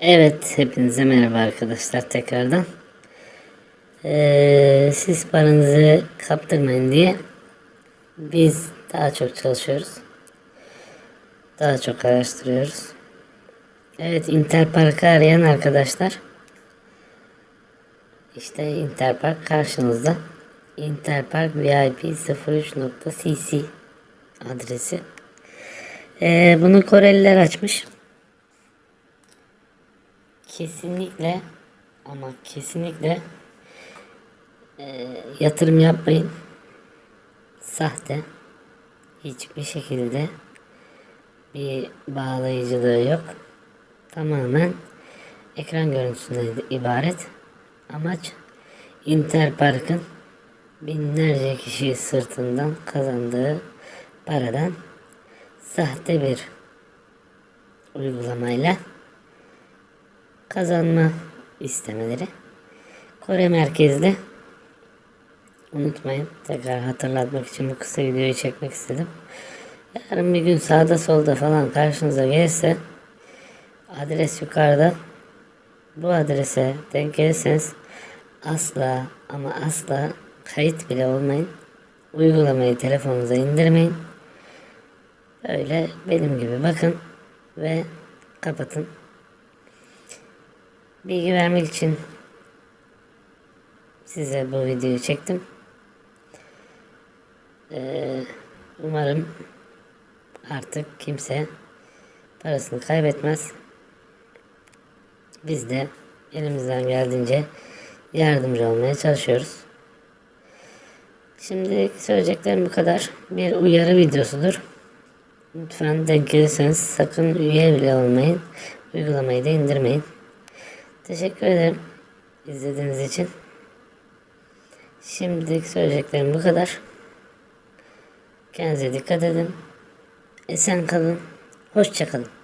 Evet, hepinize merhaba arkadaşlar tekrardan. Ee, siz paranızı kaptırmayın diye biz daha çok çalışıyoruz. Daha çok araştırıyoruz. Evet, Interpark'ı arayan arkadaşlar. İşte Interpark karşınızda. Interpark VIP 03.cc adresi. Ee, bunu Koreliler açmış. Kesinlikle ama kesinlikle e, yatırım yapmayın. Sahte. Hiçbir şekilde bir bağlayıcılığı yok. Tamamen ekran görüntüsünden ibaret. Amaç Interpark'ın binlerce kişi sırtından kazandığı paradan sahte bir uygulamayla kazanma istemeleri. Kore merkezli. Unutmayın. Tekrar hatırlatmak için bu kısa videoyu çekmek istedim. Yarın bir gün sağda solda falan karşınıza gelirse adres yukarıda. Bu adrese denk gelirseniz asla ama asla kayıt bile olmayın. Uygulamayı telefonunuza indirmeyin. Böyle benim gibi bakın ve kapatın. Bilgi vermek için size bu videoyu çektim. Ee, umarım artık kimse parasını kaybetmez. Biz de elimizden geldiğince yardımcı olmaya çalışıyoruz. Şimdi söyleyeceklerim bu kadar. Bir uyarı videosudur. Lütfen denk gelirseniz sakın üye bile olmayın. Uygulamayı da indirmeyin. Teşekkür ederim izlediğiniz için. Şimdilik söyleyeceklerim bu kadar. Kendinize dikkat edin. Esen kalın. Hoşça kalın.